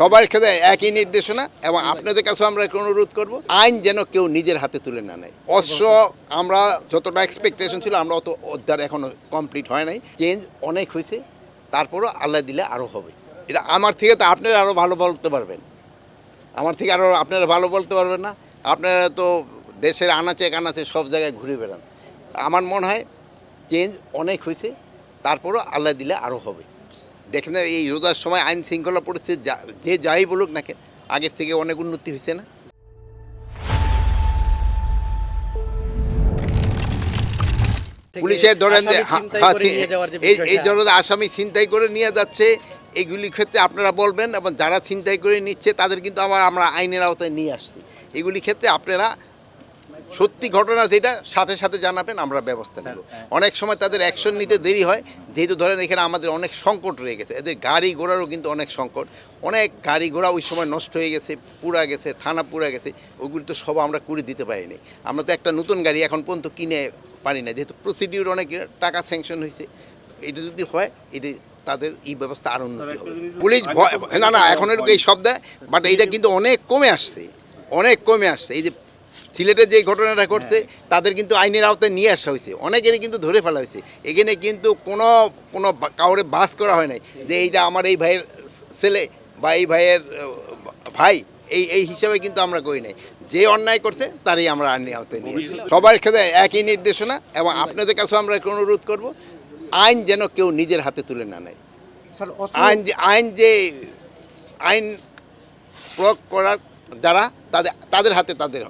সবার ক্ষেত্রে একই নির্দেশনা এবং আপনাদের কাছে আমরা অনুরোধ করব, আইন যেন কেউ নিজের হাতে তুলে না নেয়। অবশ্য আমরা যতটা এক্সপেকটেশন ছিল, আমরা অত উদ্ধার এখনও কমপ্লিট হয় নাই। চেঞ্জ অনেক হয়েছে, তারপরও আল্লাহ দিলে আরও হবে। এটা আমার থেকে তো আপনারা আরও ভালো বলতে পারবেন। আমার থেকে আরও আপনারা ভালো বলতে পারবেন না। আপনারা তো দেশের আনাচে কানাচে সব জায়গায় ঘুরে বেড়ান। আমার মনে হয় চেঞ্জ অনেক হয়েছে, তারপরও আল্লাহ দিলে আরও হবে। দেখেন এই রোজার সময় আইন শৃঙ্খলা পরিস্থিতি যে যাই বলুক না আগের থেকে অনেক উন্নতি হয়েছে না? পুলিশের ধরেন যে এই ধরনের আসামি ছিনতাই করে নিয়ে যাচ্ছে এইগুলি ক্ষেত্রে আপনারা বলবেন এবং যারা ছিনতাই করে নিচ্ছে তাদের কিন্তু আমার আমরা আইনের আওতায় নিয়ে আসছি। এগুলি ক্ষেত্রে আপনারা সত্যি ঘটনা যেটা সাথে সাথে জানাবেন আমরা ব্যবস্থা নেব। অনেক সময় তাদের অ্যাকশন নিতে দেরি হয় যেহেতু ধরেন এখানে আমাদের অনেক সংকট রয়ে গেছে। এদের গাড়ি ঘোড়ারও কিন্তু অনেক সংকট। অনেক গাড়ি ঘোড়া ওই সময় নষ্ট হয়ে গেছে পুরা গেছে থানা পুরা গেছে ওগুলি তো সব আমরা করে দিতে পারিনি। আমরা তো একটা নতুন গাড়ি এখন পর্যন্ত কিনে পারি না যেহেতু প্রসিডিউর অনেক টাকা স্যাংশন হয়েছে। এটা যদি হয় এটি তাদের এই ব্যবস্থা আরও উন্নতি হবে। পুলিশ ভয় না না এখন এই শব্দ বাট এইটা কিন্তু অনেক কমে আসছে। অনেক কমে আসছে। এই যে সিলেটের যে ঘটনাটা ঘটছে তাদের কিন্তু আইনের আওতায় নিয়ে আসা হয়েছে। অনেকেরই কিন্তু ধরে ফেলা হয়েছে। এখানে কিন্তু কোনো কোনো কাউরে বাস করা হয় নাই যে এইটা আমার এই ভাইয়ের ছেলে বা এই ভাইয়ের ভাই এই এই হিসাবে কিন্তু আমরা করি নাই। যে অন্যায় করছে তারই আমরা আইনের আওতায় নিয়ে সবার ক্ষেত্রে একই নির্দেশনা এবং আপনাদের কাছেও আমরা একটা অনুরোধ করব আইন যেন কেউ নিজের হাতে তুলে না নেয়। আইন যে আইন যে আইন প্রয়োগ করার যারা তাদের তাদের হাতে তাদের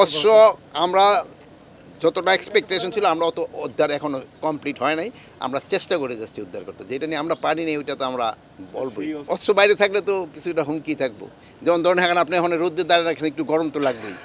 অস্ত্র আমরা যতটা এক্সপেকটেশন ছিল আমরা অত উদ্ধার এখনও কমপ্লিট হয় নাই। আমরা চেষ্টা করে যাচ্ছি উদ্ধার করতে। যেটা নিয়ে আমরা পারিনি ওইটা তো আমরা বলবোই। অস্ত্র। বাইরে থাকলে তো কিছুটা হুমকি থাকব। যেমন ধরেন এখন আপনি এখন রোদ্রে দাঁড়িয়ে রাখেন একটু গরম তো লাগবেই।